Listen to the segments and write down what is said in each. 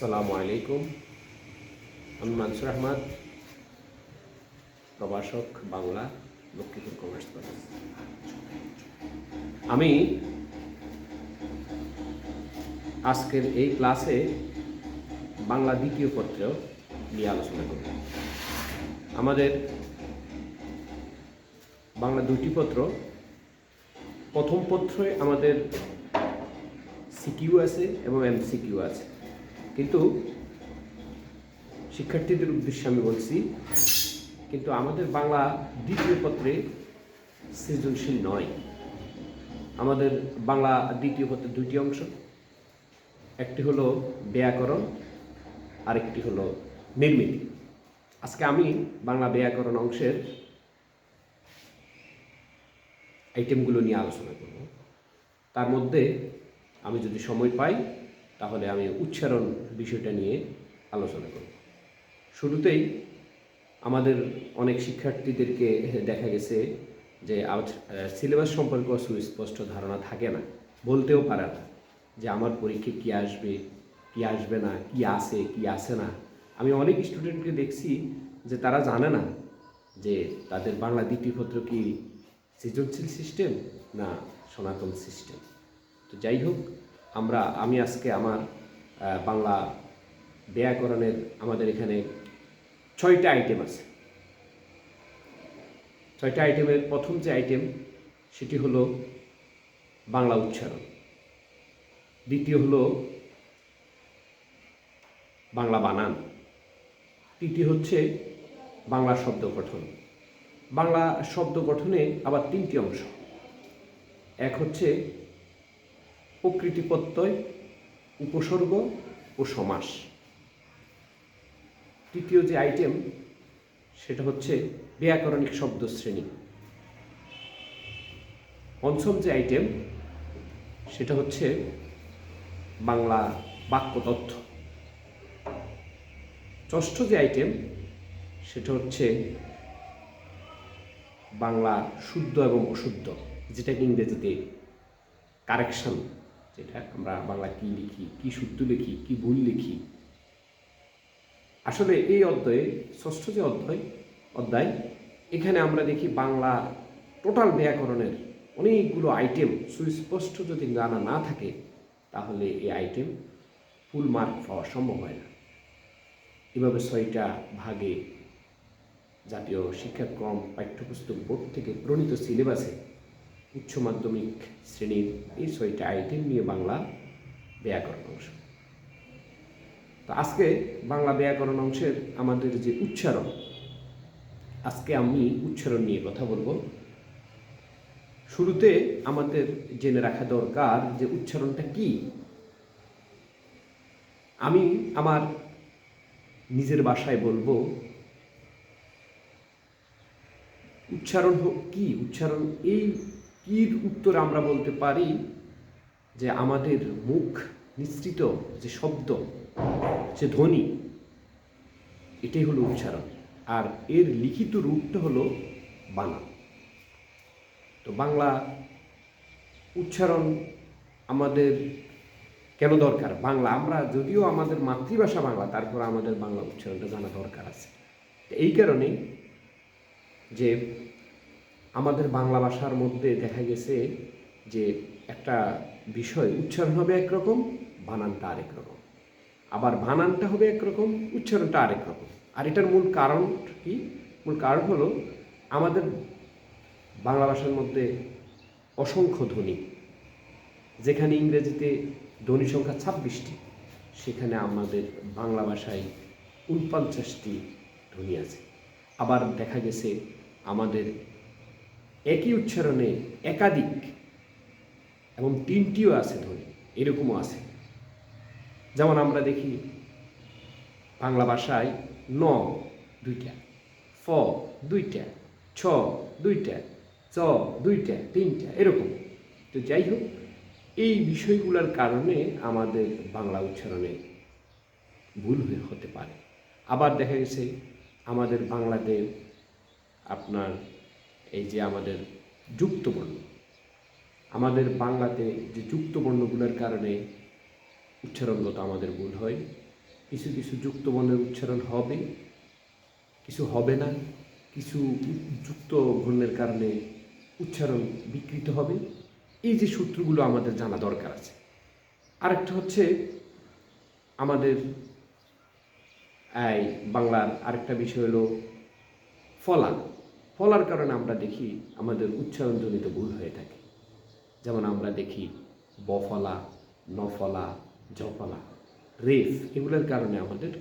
আসসালামু আলাইকুম। আমি মানসুর আহমদ, প্রভাষক বাংলা লক্ষ্মীপুর কমার্স কলেজ। আমি আজকের এই ক্লাসে বাংলা দ্বিতীয় পত্র নিয়ে আলোচনা করব। আমাদের বাংলা দুটি পত্র। প্রথম পত্রে আমাদের সিকিউ আছে এবং এমসিকিউ আছে। কিন্তু শিক্ষার্থীদের উদ্দেশ্যে আমি বলছি, কিন্তু আমাদের বাংলা দ্বিতীয় পত্রে সৃজনশীল নয়। আমাদের বাংলা দ্বিতীয় পত্রের দুইটি অংশ, একটি হলো ব্যাকরণ, আরেকটি হলো নির্মিতি। আজকে আমি বাংলা ব্যাকরণ অংশের আইটেমগুলো নিয়ে আলোচনা করব। তার মধ্যে আমি যদি সময় পাই, তাহলে আমি উচ্চারণ বিষয়টা নিয়ে আলোচনা করব শুরুতেই আমাদের অনেক শিক্ষার্থীদেরকে দেখা গেছে যে সিলেবাস সম্পর্কে সুস্পষ্ট ধারণা থাকে না। বলতেও পারে না যে আমার পরীক্ষা কী আসবে কী আসবে না, কি আসে কি আসে না। আমি অনেক স্টুডেন্টকে দেখছি যে তারা জানে না যে তাদের বাংলা দ্বিতীয় পত্র কি সৃজনশীল সিস্টেম না সনাতন সিস্টেম। তো যাই হোক, আমরা, আমি আজকে আমার বাংলা ব্যাকরণের আমাদের এখানে ছয়টা আইটেম আছে। ছয়টা আইটেমের প্রথম যে আইটেম সেটি হলো বাংলা উচ্চারণ। দ্বিতীয় হলো বাংলা বানান। তৃতীয় হচ্ছে বাংলা শব্দ গঠন। বাংলা শব্দ গঠনে আবার তিনটি অংশ। এক হচ্ছে প্রকৃতি প্রত্যয় উপসর্গ ও সমাস। তৃতীয় যে আইটেম সেটা হচ্ছে ব্যাকরণিক শব্দ শ্রেণি পঞ্চম যে আইটেম সেটা হচ্ছে বাংলা বাক্য তথ্য। ষষ্ঠ যে আইটেম সেটা হচ্ছে বাংলা শুদ্ধ এবং অশুদ্ধ, যেটাকে ইংরেজিতে কারেকশন যেটা আমরা বাংলা কি লিখি, কি শুদ্ধ লিখি, কি ভুল লিখি। আসলে এই অধ্যায়ে, ষষ্ঠ যে অধ্যায় অধ্যায়, এখানে আমরা দেখি বাংলা টোটাল ব্যাকরণের অনেকগুলো আইটেম সুস্পষ্ট যদি জানা না থাকে, তাহলে এই আইটেম ফুল মার্ক পাওয়া সম্ভব হয় না। এভাবে ছয়টা ভাগে জাতীয় শিক্ষাক্রম, পাঠ্যপুস্তক বোর্ড থেকে প্রণীত সিলেবাসে উচ্চ মাধ্যমিক শ্রেণির এই ছয়টা আইটেম নিয়ে বাংলা ব্যাকরণ অংশ। তো আজকে বাংলা ব্যাকরণ অংশের আমাদের যে উচ্চারণ, আজকে আমি উচ্চারণ নিয়ে কথা বলব। শুরুতে আমাদের জেনে রাখা দরকার যে উচ্চারণটা কি। আমি আমার নিজের বাসায় বলব, উচ্চারণ হোক কি, উচ্চারণ এই কির উত্তর আমরা বলতে পারি যে আমাদের মুখ নিঃসৃত যে শব্দ, যে ধ্বনি, এটাই হলো উচ্চারণ। আর এর লিখিত রূপটা হলো বানান তো বাংলা উচ্চারণ আমাদের কেন দরকার? বাংলা, আমরা যদিও আমাদের মাতৃভাষা বাংলা, তারপর আমাদের বাংলা উচ্চারণটা জানা দরকার আছে। এই কারণে যে আমাদের বাংলা ভাষার মধ্যে দেখা গেছে যে একটা বিষয় উচ্চারণ হবে একরকম, বানানটা আরেক রকম আবার বানানটা হবে একরকম, উচ্চারণটা আরেক রকম আর এটার মূল কারণ কি? মূল কারণ হলো আমাদের বাংলা ভাষার মধ্যে অসংখ্য ধ্বনি। যেখানে ইংরেজিতে ধ্বনি সংখ্যা ছাব্বিশটি, সেখানে আমাদের বাংলা ভাষায় উনপঞ্চাশটি ধ্বনি আছে। আবার দেখা গেছে আমাদের একই উচ্চারণে একাধিক এবং তিনটিও আছে ধ্বনি এরকমও আছে। যেমন আমরা দেখি বাংলা ভাষায় ন দুইটা, ফ দুইটা, ছ দুইটা, চ দুইটা, তিনটা, এরকম। তো যাই হোক, এই বিষয়গুলোর কারণে আমাদের বাংলা উচ্চারণে ভুল হয়ে হতে পারে। আবার দেখা গেছে আমাদের বাংলাতে আপনার এই যে আমাদের যুক্তবর্ণ, আমাদের বাংলাতে যে যুক্তবর্ণগুলোর কারণে উচ্চারণগত আমাদের ভুল হয়। কিছু কিছু যুক্ত বর্ণের উচ্চারণ হবে, কিছু হবে না, কিছু যুক্ত বর্ণের কারণে উচ্চারণ বিকৃত হবে। এই যে সূত্রগুলো আমাদের জানা দরকার আছে। আরেকটা হচ্ছে আমাদের এই বাংলার আরেকটা বিষয় হলো ফলা ফলার কারণে আমরা দেখি আমাদের উচ্চারণজনিত ভুল হয়ে থাকে। যেমন আমরা দেখি বফলা, নফলা, জফলা, রেফ এগুলোর কারণে আমাদের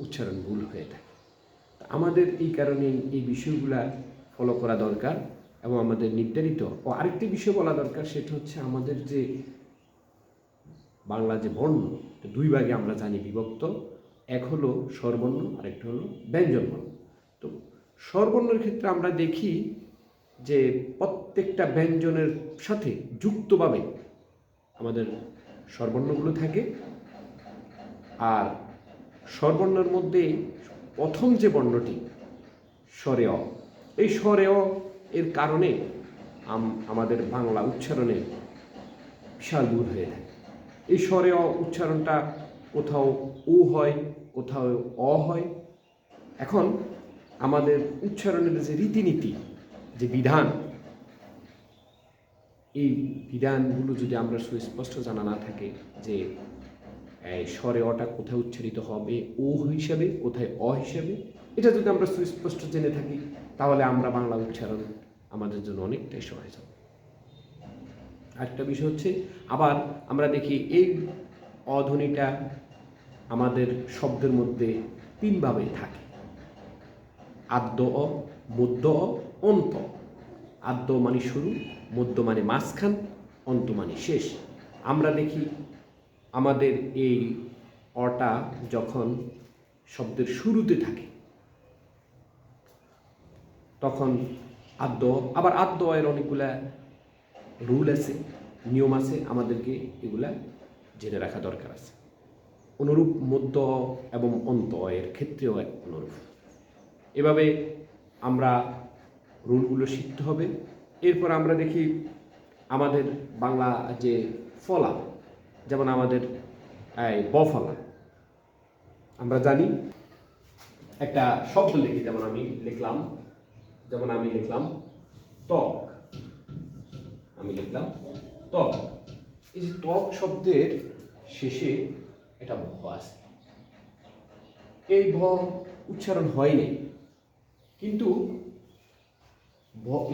উচ্চারণ ভুল হয়ে থাকে। আমাদের এই কারণে এই বিষয়গুলা ফলো করা দরকার এবং আমাদের নির্ধারিত ও আরেকটি বিষয় বলা দরকার, সেটা হচ্ছে আমাদের যে বাংলা যে বর্ণ দুই ভাগে আমরা জানি বিভক্ত। এক হলো স্বরবর্ণ, আরেকটা হলো ব্যঞ্জনবর্ণ। স্বরবর্ণের ক্ষেত্রে আমরা দেখি যে প্রত্যেকটা ব্যঞ্জনের সাথে যুক্তভাবে আমাদের স্বরবর্ণগুলো থাকে। আর স্বরবর্ণের মধ্যে প্রথম যে বর্ণটি স্বরে অ এই স্বরে অ এর কারণে আমাদের বাংলা উচ্চারণে বিশাল দূর হয়ে থাকে। এই স্বরে অ উচ্চারণটা কোথাও ও হয়, কোথাও অ হয়। এখন আমাদের উচ্চারণের যে রীতিনীতি, যে বিধান, এই বিধানগুলো যদি আমরা সুস্পষ্ট জানা না থাকে যে স্বরে অটা কোথায় উচ্চারিত হবে, ও হিসাবে, কোথায় অ হিসাবে, এটা যদি আমরা সুস্পষ্ট জেনে থাকি, তাহলে আমরা বাংলা উচ্চারণ আমাদের জন্য অনেকটাই সহজ হবে। আরেকটা বিষয় হচ্ছে, আবার আমরা দেখি এই অধ্বনিটা আমাদের শব্দের মধ্যে তিনভাবে থাকে। আদ্য অ মধ্য অ অন্ত আদ্য মানে শুরু মধ্য মানে মাঝখান অন্ত মানে শেষ। আমরা দেখি আমাদের এই অটা যখন শব্দের শুরুতে থাকে, তখন আদ্য আবার আদ্য এর অনেকগুলা রুল আছে, নিয়ম আছে, আমাদেরকে এগুলা জেনে রাখা দরকার আছে। অনুরূপ মধ্য এবং অন্ত এর ক্ষেত্রেও এক অনুরূপ। এভাবে আমরা রুলগুলো শিখতে হবে। এরপর আমরা দেখি আমাদের বাংলা যে ফলা, যেমন আমাদের বফলা আমরা জানি, একটা শব্দ লিখি, যেমন আমি লিখলাম, যেমন আমি লিখলাম, ত্বক। আমি লিখলাম, ত্বক। এই যে ত্বক শব্দের শেষে এটা ভ আছে। এই ভ উচ্চারণ হয়নি। কিন্তু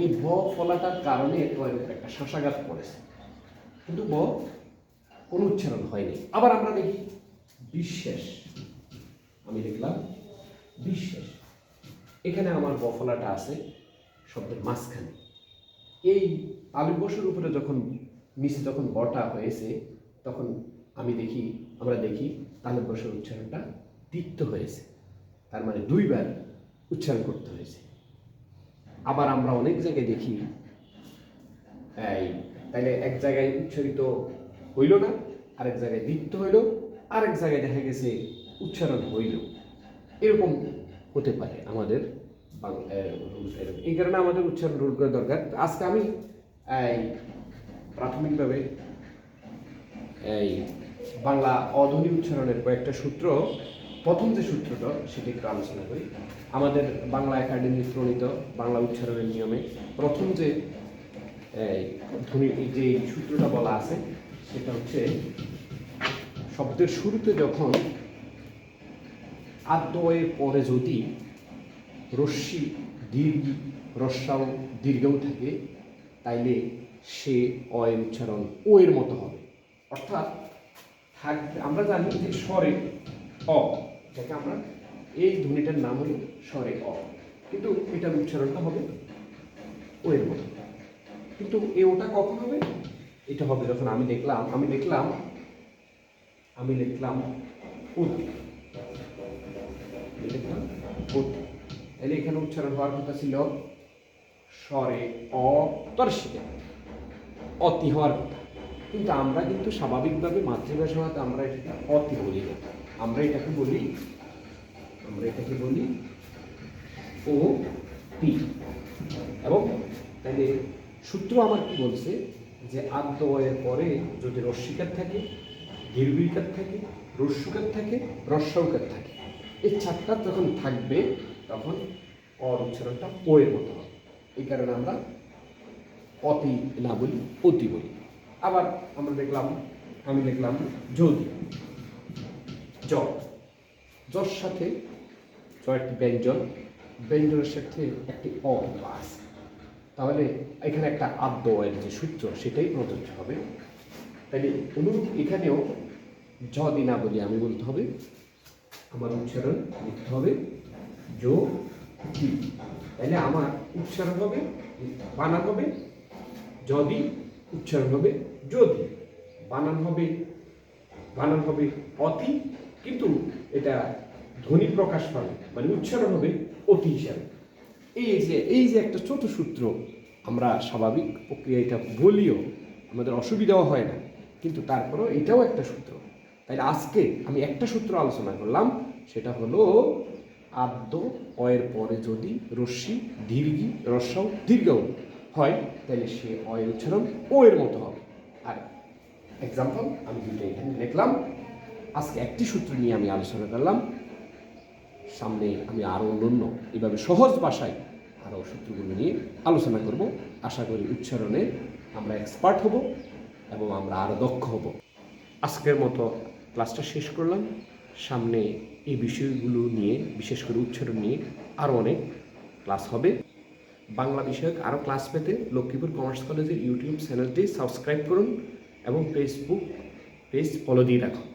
এই ভ ফলাটার কারণে উপরে একটা শাঁসাঘাত পড়েছে। কিন্তু ব কোনো উচ্চারণ হয়নি। আবার আমরা দেখি বিশ্বাস আমি লিখলাম বিশ্বাস এখানে আমার বফলাটা আছে শব্দের মাঝখানে। এই তালুক বসুর উপরে যখন নিচে যখন বটা হয়েছে, তখন আমি দেখি, আমরা দেখি তালুক বসুর উচ্চারণটা তিক্ত হয়েছে। তার মানে দুইবার উচ্চারণ করতে হয়েছে। আবার আমরা অনেক জায়গায় দেখি, এই তাইলে এক জায়গায় উচ্চারিত হইল না, আরেক জায়গায় দীপ্ত হইল, আরেক জায়গায় দেখা গেছে উচ্চারণ হইল। এরকম হতে পারে আমাদের। এই কারণে আমাদের উচ্চারণ রুল করা দরকার। আজকে আমি, এই প্রাথমিকভাবে, এই বাংলা অধ্বনি উচ্চারণের কয়েকটা সূত্র প্রথম যে সূত্রটা, সেটি একটু আলোচনা করি। আমাদের বাংলা একাডেমি প্রণীত বাংলা উচ্চারণের নিয়মে প্রথম যে যে সূত্রটা বলা আছে, সেটা হচ্ছে, শব্দের শুরুতে যখন আদ্যয়ের পরে যদি রশ্মি দীর্ঘ রস্যাও দীর্ঘও থাকে, তাইলে সে অয়ের উচ্চারণ ও এর মতো হবে। অর্থাৎ থাকবে আমরা জানি যে স্বরে অ যাকে আমরা এই ধ্বনিটার নাম হলো স্বরে অ। কিন্তু এটার উচ্চারণটা হবে ও এর মতো। কিন্তু এ ওটা কখন হবে? এটা হবে যখন আমি দেখলাম আমি দেখলাম, আমি লিখলাম তাহলে এখানে উচ্চারণ হওয়ার কথা ছিল স্বরে অ তর্ষিতে অতি হওয়ার কথা। কিন্তু আমরা কিন্তু স্বাভাবিকভাবে মাতৃভাষা হতে আমরা এটা অতি বলি না। আমরা এটাকে বলি, আমরা এটাকে বলি ও পি এবং তাইলে সূত্র আমার কি বলছে? যে আদ্যয়ের পরে যদি রস্বীকার থাকে দীর্ঘিকার থাকে রস্যুকার থাকে রস্যৌকার থাকে। এই চারটা যখন থাকবে, তখন অর উচ্চারণটা ও এর মতো হবে। এই কারণে আমরা অতি না বলি, অতি বলি। আবার আমরা দেখলাম, আমি দেখলাম যদি। জ জর সাথে জ একটি ব্যঞ্জন ব্যঞ্জনের সাথে একটি অ তাহলে এখানে একটা আদ্য এর যে সূত্র, সেটাই প্রযোজ্য হবে। তাহলে অনুরূপ এখানেও জ দিনা বলি আমি বলতে হবে। আমার উচ্চারণ লিখতে হবে। জো দি তাহলে আমার উচ্চারণ হবে, বানান হবে যদি উচ্চারণ হবে যদি বানান হবে বানান হবে অতি। কিন্তু এটা ধ্বনি প্রকাশ পাবে মানে উচ্চারণ হবে অতি হিসাবে। এই যে এই যে একটা ছোট সূত্র, আমরা স্বাভাবিক প্রক্রিয়া এটা বলিও আমাদের অসুবিধাও হয় না, কিন্তু তারপরেও এটাও একটা সূত্র। তাই আজকে আমি একটা সূত্র আলোচনা করলাম, সেটা হলো আদ্য অয়ের পরে যদি রশ্মি দীর্ঘি রস্যাও দীর্ঘও হয় তাহলে সে অয়ের উচ্চারণ ও এর মতো হবে। আর এক্সাম্পল আমি দুটো এখানে লিখলাম। আজকে একটি সূত্র নিয়ে আমি আলোচনা করলাম। সামনে আমি আরও অন্য এভাবে সহজ ভাষায় আরও সূত্রগুলো নিয়ে আলোচনা করব। আশা করি উচ্চারণে আমরা এক্সপার্ট হব এবং আমরা আরও দক্ষ হব। আজকের মতো ক্লাসটা শেষ করলাম। সামনে এই বিষয়গুলো নিয়ে, বিশেষ করে উচ্চারণ নিয়ে আরও অনেক ক্লাস হবে। বাংলা বিষয়ক আরও ক্লাস পেতে লক্ষ্মীপুর কমার্স কলেজের ইউটিউব চ্যানেলটি সাবস্ক্রাইব করুন এবং ফেসবুক পেজ ফলো দিয়ে রাখুন।